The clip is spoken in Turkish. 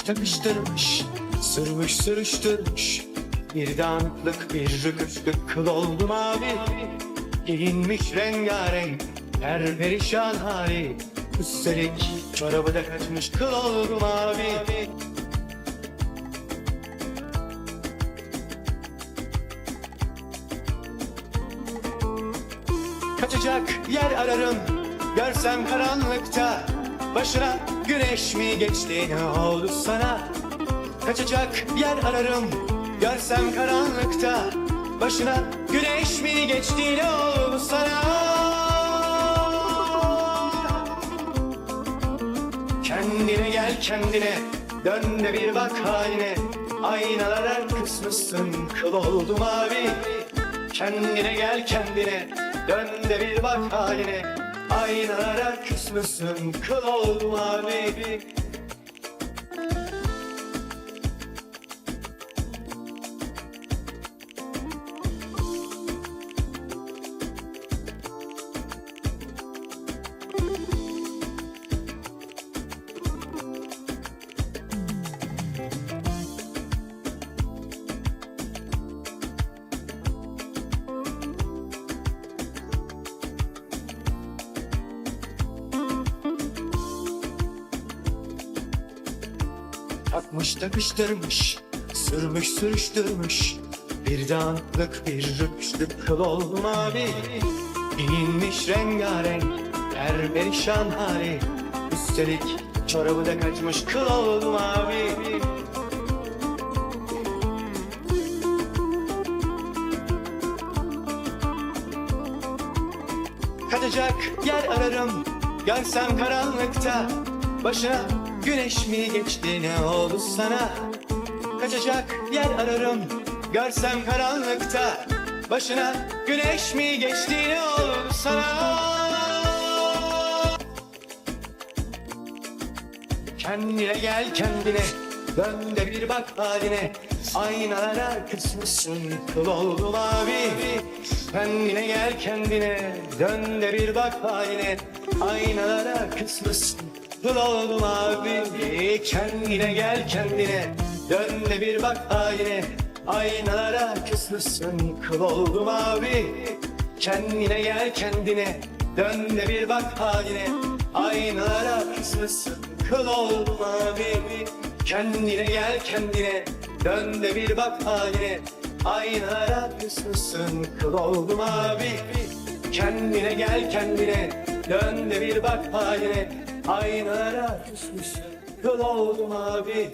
takıştırmış Sırmış sırıştırmış Bir dağınıklık bir rüküşlük Kıl oldu mavi Giyinmiş rengarenk Her perişan hali. Üstelik çorabı da kaçmış Kıl oldu mavi Kaçacak yer ararım Görsem karanlıkta Başına. Güneş mi geçti ne oldu sana? Kaçacak yer ararım Görsem karanlıkta. Başına güneş mi geçti ne oldu sana? Kendine gel kendine Dön de bir bak haline. Aynalara kısmışsın Kıl oldu mavi. Kendine gel kendine Dön de bir bak haline Aynalara küsmüşsün Kıl oldu mavi Takmış takıştırmış Sürmüş sürüştürmüş. Bir dağınıklık bir rüküşlük Kıl oldu mavi Giyinmiş rengarenk Her perişan hali Üstelik çorabı da kaçmış Kıl oldu mavi Kaçacak yer ararım Görsem karanlıkta. Başına güneş mi geçti ne oldu sana? Kaçacak yer ararım Görsem karanlıkta. Başına güneş mi geçti ne oldu sana? Kendine gel kendine Dön de bir bak haline. Aynalara kısmışsın Kıl oldu mavi. Kendine gel kendine Dön de bir bak haline. Aynalara kısmışsın Kıl oldu mavi Kendine gel kendine. Dön de bir bak haline Aynalara kısmışsın Kıl oldu mavi Kendine gel kendine Dön de bir bak haline Aynalara kısmışsın Kıl oldu mavi Kendine gel kendine Dön de bir bak haline Aynalara kısmışsın Kıl oldu mavi Kendine gel kendine Dön de bir bak haline Aynalara küsmüşsün Kıl oldu mavi